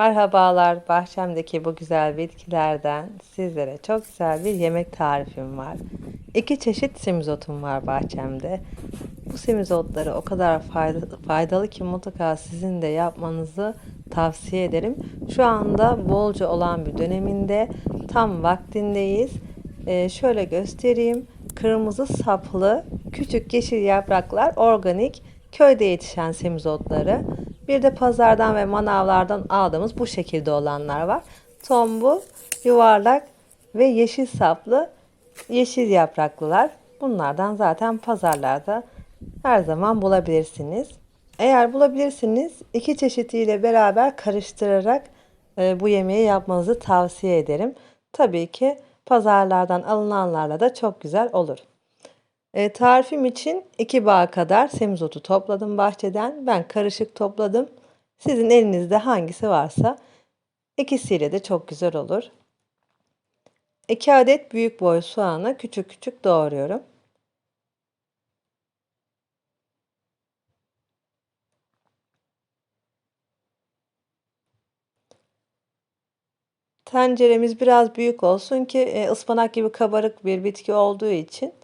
Merhabalar, bahçemdeki bu güzel bitkilerden sizlere çok güzel bir yemek tarifim var. İki çeşit semizotum var bahçemde. Bu semizotları o kadar fayda- faydalı ki mutlaka sizin de yapmanızı tavsiye ederim. Şu anda bolca olan bir döneminde tam vaktindeyiz. Ee, şöyle göstereyim. Kırmızı saplı küçük yeşil yapraklar organik köyde yetişen semizotları. Bir de pazardan ve manavlardan aldığımız bu şekilde olanlar var. Tombul, yuvarlak ve yeşil saplı yeşil yapraklılar. Bunlardan zaten pazarlarda her zaman bulabilirsiniz. Eğer bulabilirsiniz iki çeşitiyle beraber karıştırarak e, bu yemeği yapmanızı tavsiye ederim. Tabii ki pazarlardan alınanlarla da çok güzel olur. E, tarifim için 2 bağ kadar semizotu topladım bahçeden. Ben karışık topladım. Sizin elinizde hangisi varsa ikisiyle de çok güzel olur. 2 adet büyük boy soğanı küçük küçük doğruyorum. Tenceremiz biraz büyük olsun ki e, ıspanak gibi kabarık bir bitki olduğu için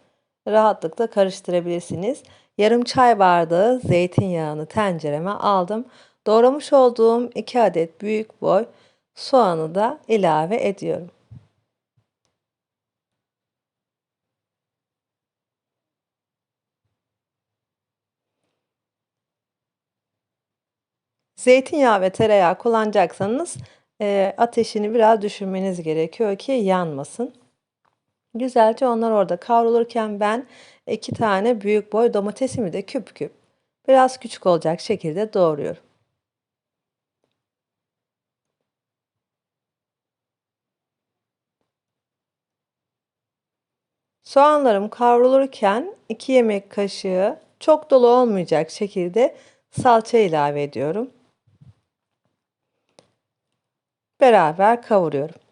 rahatlıkla karıştırabilirsiniz. Yarım çay bardağı zeytinyağını tencereme aldım. Doğramış olduğum 2 adet büyük boy soğanı da ilave ediyorum. Zeytinyağı ve tereyağı kullanacaksanız e, ateşini biraz düşürmeniz gerekiyor ki yanmasın. Güzelce onlar orada kavrulurken ben iki tane büyük boy domatesimi de küp küp biraz küçük olacak şekilde doğruyorum. Soğanlarım kavrulurken 2 yemek kaşığı çok dolu olmayacak şekilde salça ilave ediyorum. Beraber kavuruyorum.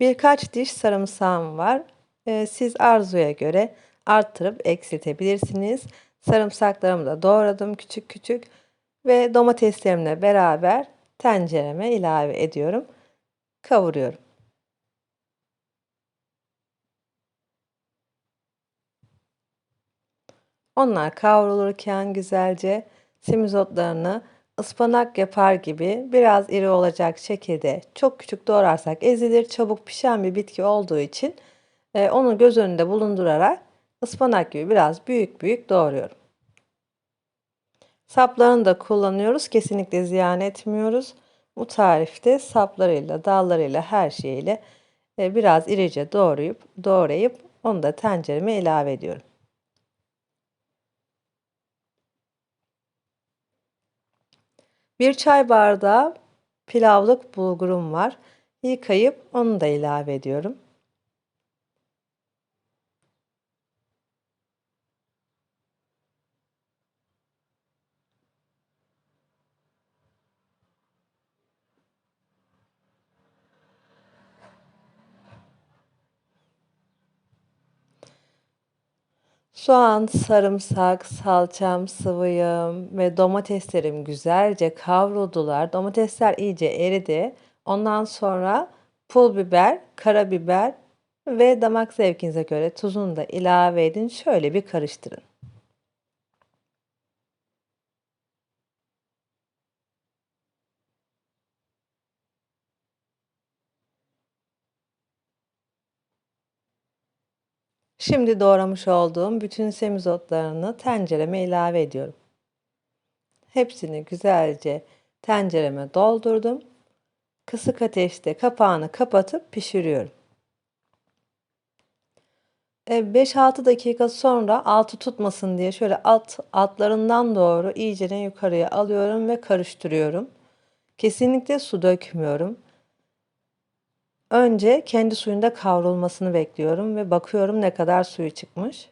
Birkaç diş sarımsağım var. Ee, siz arzuya göre arttırıp eksiltebilirsiniz. Sarımsaklarımı da doğradım küçük küçük ve domateslerimle beraber tencereme ilave ediyorum. Kavuruyorum. Onlar kavrulurken güzelce semizotlarını ıspanak yapar gibi biraz iri olacak şekilde çok küçük doğrarsak ezilir. Çabuk pişen bir bitki olduğu için e, onu göz önünde bulundurarak ıspanak gibi biraz büyük büyük doğruyorum. Saplarını da kullanıyoruz. Kesinlikle ziyan etmiyoruz. Bu tarifte saplarıyla, dallarıyla, her şeyiyle e, biraz irice doğrayıp doğrayıp onu da tencereme ilave ediyorum. Bir çay bardağı pilavlık bulgurum var. Yıkayıp onu da ilave ediyorum. Soğan, sarımsak, salçam, sıvı yağım ve domateslerim güzelce kavruldular. Domatesler iyice eridi. Ondan sonra pul biber, karabiber ve damak zevkinize göre tuzunu da ilave edin. Şöyle bir karıştırın. Şimdi doğramış olduğum bütün semizotlarını tencereme ilave ediyorum. Hepsini güzelce tencereme doldurdum. Kısık ateşte kapağını kapatıp pişiriyorum. 5-6 e, dakika sonra altı tutmasın diye şöyle alt altlarından doğru iyicene yukarıya alıyorum ve karıştırıyorum. Kesinlikle su dökmüyorum. Önce kendi suyunda kavrulmasını bekliyorum ve bakıyorum ne kadar suyu çıkmış.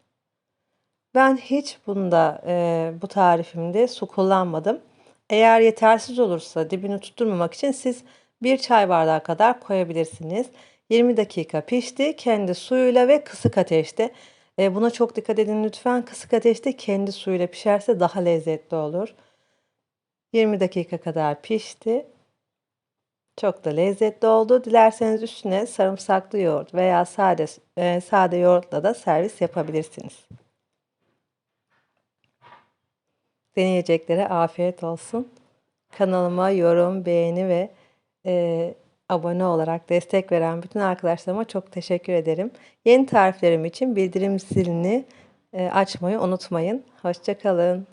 Ben hiç bunda e, bu tarifimde su kullanmadım. Eğer yetersiz olursa dibini tutturmamak için siz bir çay bardağı kadar koyabilirsiniz. 20 dakika pişti kendi suyuyla ve kısık ateşte. E, buna çok dikkat edin lütfen. Kısık ateşte kendi suyuyla pişerse daha lezzetli olur. 20 dakika kadar pişti. Çok da lezzetli oldu. Dilerseniz üstüne sarımsaklı yoğurt veya sade e, sade yoğurtla da servis yapabilirsiniz. Deneyeceklere afiyet olsun. Kanalıma yorum, beğeni ve e, abone olarak destek veren bütün arkadaşlarıma çok teşekkür ederim. Yeni tariflerim için bildirim zilini e, açmayı unutmayın. Hoşçakalın.